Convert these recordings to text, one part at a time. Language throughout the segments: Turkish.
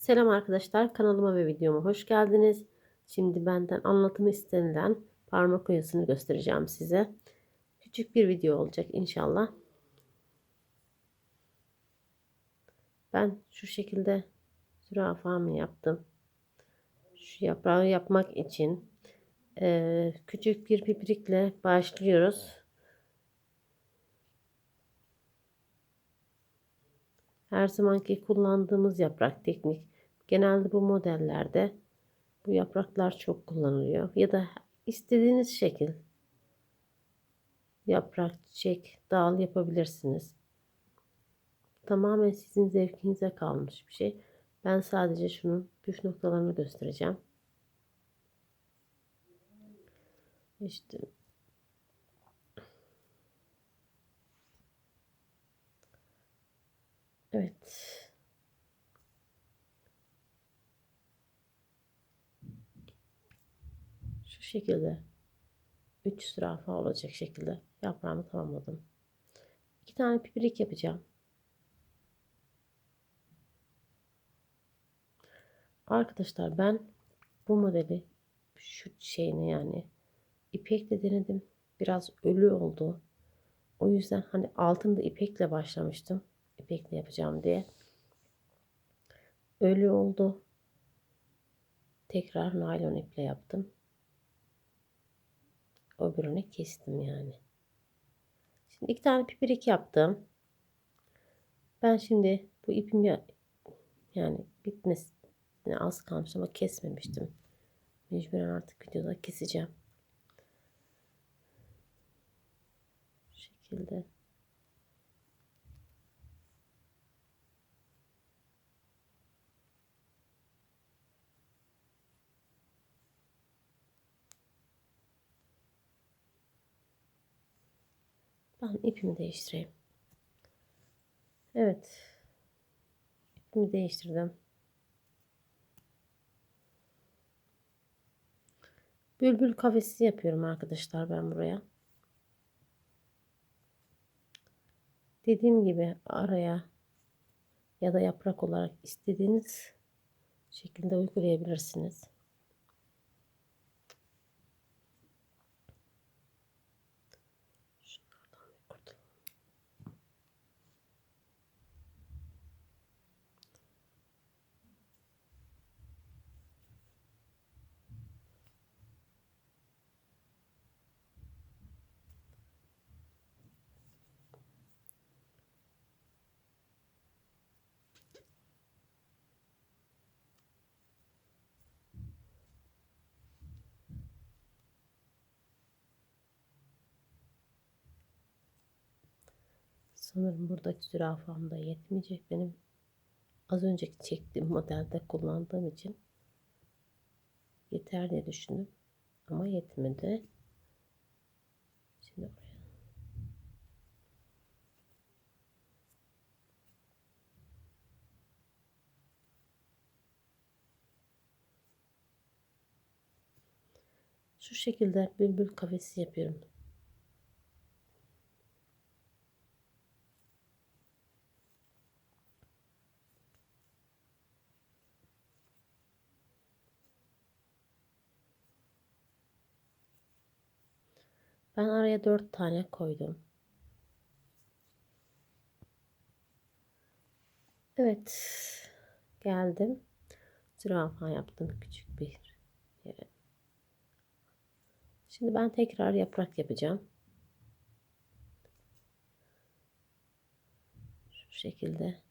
Selam arkadaşlar kanalıma ve videoma hoş geldiniz. Şimdi benden anlatımı istenilen parmak oyasını göstereceğim size. Küçük bir video olacak inşallah. Ben şu şekilde zürafamı yaptım. Şu yaprağı yapmak için küçük bir pipirikle başlıyoruz. Her zamanki kullandığımız yaprak teknik. Genelde bu modellerde bu yapraklar çok kullanılıyor. Ya da istediğiniz şekil yaprak, çiçek, dal yapabilirsiniz. Tamamen sizin zevkinize kalmış bir şey. Ben sadece şunun püf noktalarını göstereceğim. İşte Evet. Şu şekilde 3 zürafa olacak şekilde yaprağımı tamamladım. 2 tane pipirik yapacağım. Arkadaşlar ben bu modeli şu şeyini yani ipekle denedim. Biraz ölü oldu. O yüzden hani altında ipekle başlamıştım ipekle yapacağım diye. Ölü oldu. Tekrar naylon iple yaptım. Öbürünü kestim yani. Şimdi iki tane pipirik yaptım. Ben şimdi bu ipim ya, yani bitmesi az kalmış ama kesmemiştim. Mecburen artık videoda keseceğim. Bu şekilde. Ben ipimi değiştireyim. Evet. İpimi değiştirdim. Bülbül kafesi yapıyorum arkadaşlar ben buraya. Dediğim gibi araya ya da yaprak olarak istediğiniz şekilde uygulayabilirsiniz. Sanırım buradaki zürafam da yetmeyecek. Benim az önceki çektiğim modelde kullandığım için yeter diye düşündüm. Ama yetmedi. Şimdi oraya. Şu şekilde bülbül kafesi yapıyorum. Ben araya dört tane koydum. Evet. Geldim. Zürafa yaptım küçük bir yere. Şimdi ben tekrar yaprak yapacağım. Şu şekilde.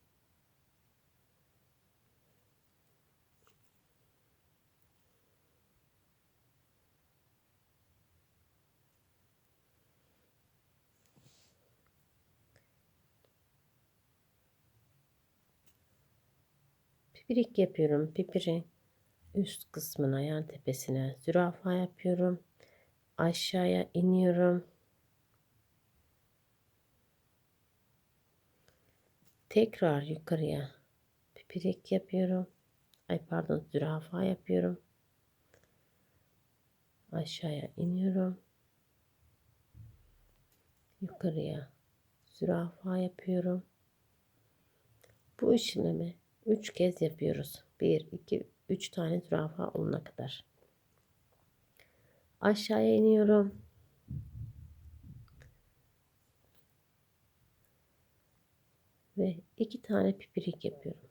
Pipirik yapıyorum. Pipirin üst kısmına yani tepesine zürafa yapıyorum. Aşağıya iniyorum. Tekrar yukarıya pipirik yapıyorum. Ay pardon zürafa yapıyorum. Aşağıya iniyorum. Yukarıya zürafa yapıyorum. Bu işlemi 3 kez yapıyoruz. 1, 2, 3 tane zürafa olana kadar. Aşağıya iniyorum. Ve iki tane pipirik yapıyorum.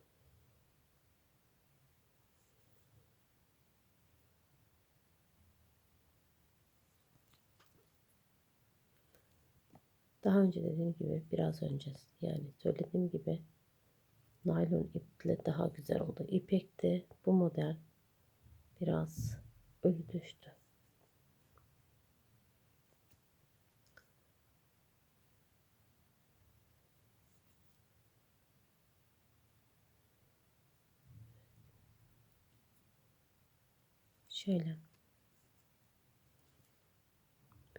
Daha önce dediğim gibi biraz önce yani söylediğim gibi naylon iple daha güzel oldu. İpekte bu model biraz ölü düştü. Şöyle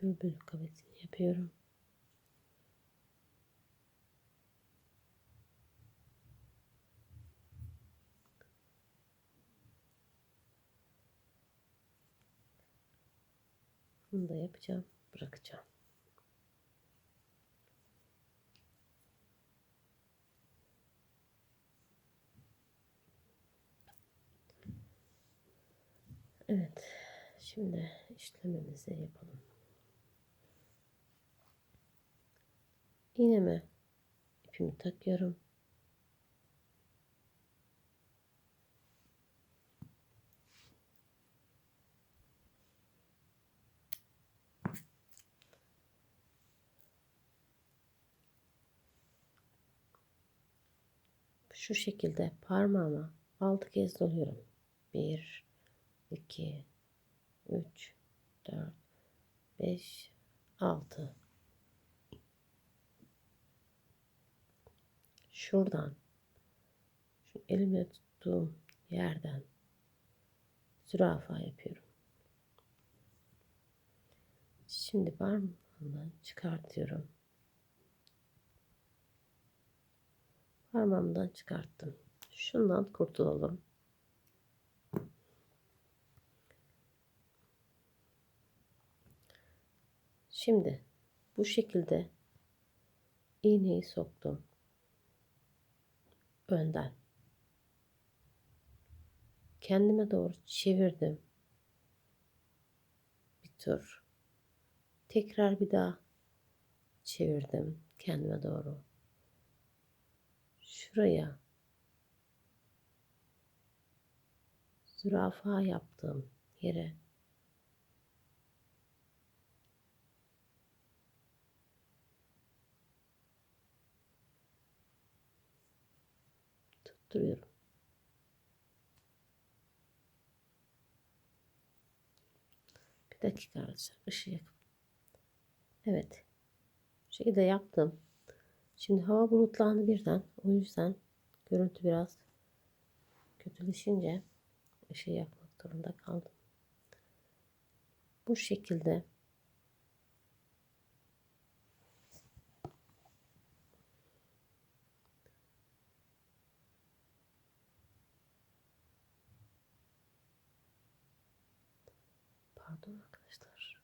bülbül kafesini yapıyorum. Bunu da yapacağım. Bırakacağım. Evet. Şimdi işlemimizi yapalım. İğneme ipimi takıyorum. Şu şekilde parmağıma 6 kez doluyorum. 1 2 3 4 5 6 Şuradan şu elimle tuttuğum yerden zürafa yapıyorum. Şimdi parmağımdan çıkartıyorum. Parmağımdan çıkarttım. Şundan kurtulalım. Şimdi bu şekilde iğneyi soktum. Önden. Kendime doğru çevirdim. Bir tur. Tekrar bir daha çevirdim kendime doğru şuraya zürafa yaptığım yere tutturuyorum. Bir dakika arkadaşlar ışığı yakıp. Evet. Bu şekilde yaptım. Şimdi hava bulutlandı birden. O yüzden görüntü biraz kötüleşince ışığı yakmak zorunda kaldım. Bu şekilde Pardon arkadaşlar.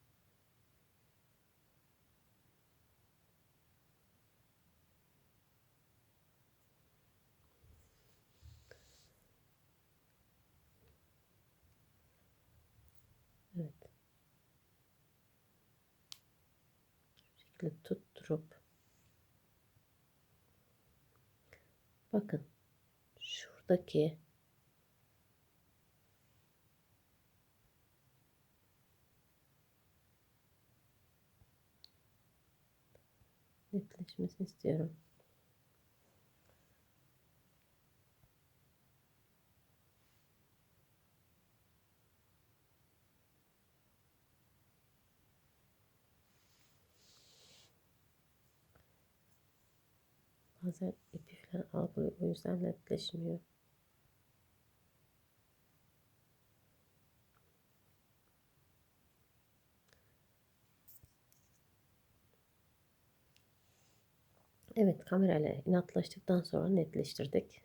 Evet. Şekilde tutturup bakın şuradaki netleşmesini istiyorum. Bazen ipi falan algılıyor. O yüzden netleşmiyor. Evet kamerayla inatlaştıktan sonra netleştirdik.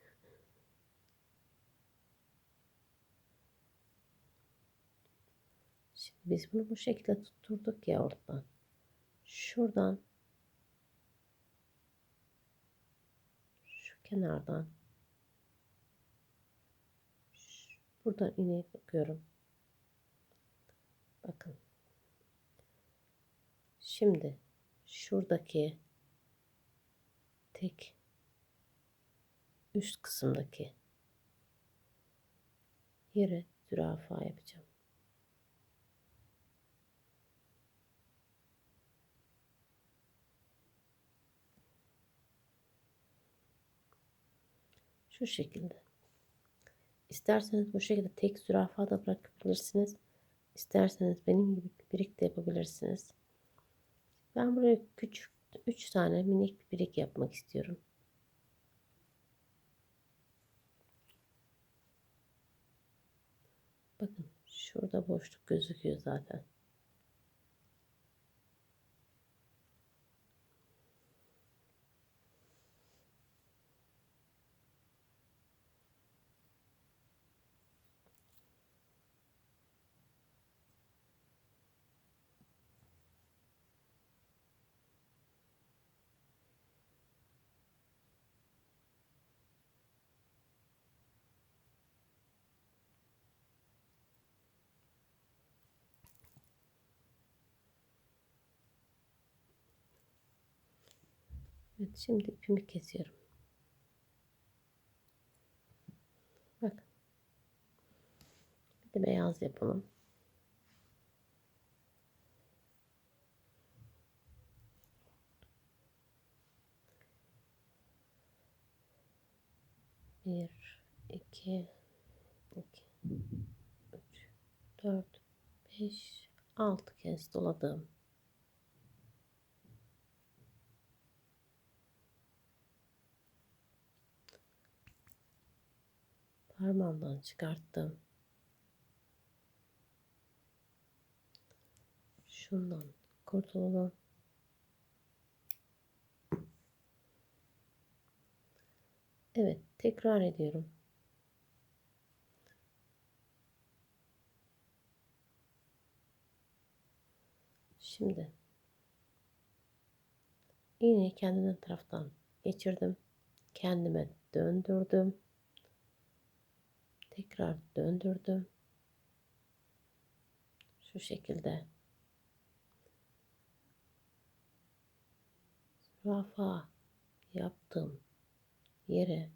Şimdi biz bunu bu şekilde tutturduk ya oradan. Şuradan kenardan Buradan iğneyi bakıyorum. Bakın. Şimdi şuradaki tek üst kısımdaki yere zürafa yapacağım. Şu şekilde. İsterseniz bu şekilde tek zürafa da bırakabilirsiniz. İsterseniz benim gibi birik de yapabilirsiniz. Ben buraya küçük 3 tane minik birik yapmak istiyorum. Bakın şurada boşluk gözüküyor zaten. Evet şimdi ipimi kesiyorum. Bak. Bir de beyaz yapalım. Bir, iki, iki, üç, dört, beş, altı kez doladım. Parmağımdan çıkarttım. Şundan kurtulalım. Evet, tekrar ediyorum. Şimdi iğneyi kendinden taraftan geçirdim. Kendime döndürdüm tekrar döndürdüm. Şu şekilde. Zürafa yaptım yere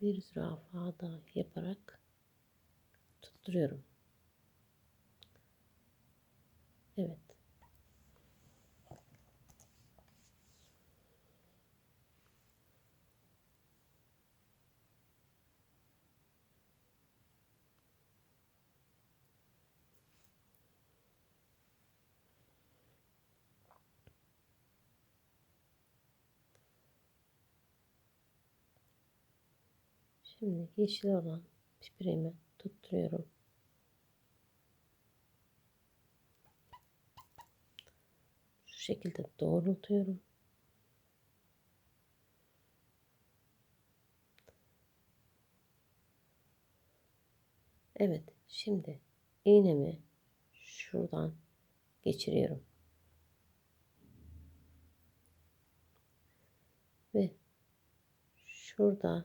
bir zürafa da yaparak tutturuyorum. Evet. Şimdi yeşil olan pipirimi tutturuyorum. Şu şekilde doğrultuyorum. Evet, şimdi iğnemi şuradan geçiriyorum. Ve şurada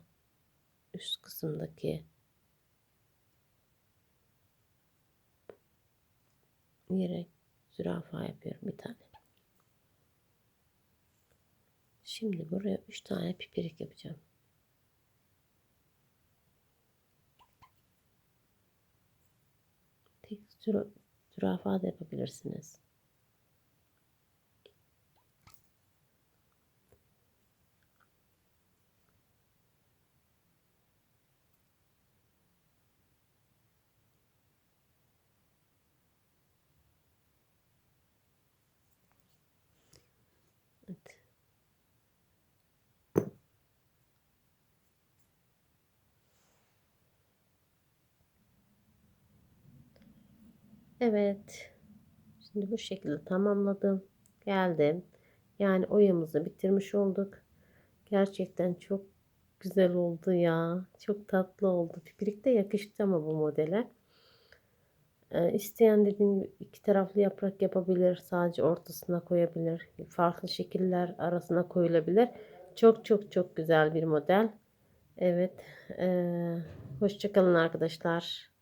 üst kısımdaki yere zürafa yapıyorum bir tane. Şimdi buraya üç tane pipirik yapacağım. Tek zürafa da yapabilirsiniz. Evet. Evet. Şimdi bu şekilde tamamladım. Geldim. Yani oyamızı bitirmiş olduk. Gerçekten çok güzel oldu ya. Çok tatlı oldu. Pipirik de yakıştı ama bu modele. Ee, isteyen dediğim gibi iki taraflı yaprak yapabilir. Sadece ortasına koyabilir. Farklı şekiller arasına koyulabilir. Çok çok çok güzel bir model. Evet. Ee, hoşça kalın arkadaşlar.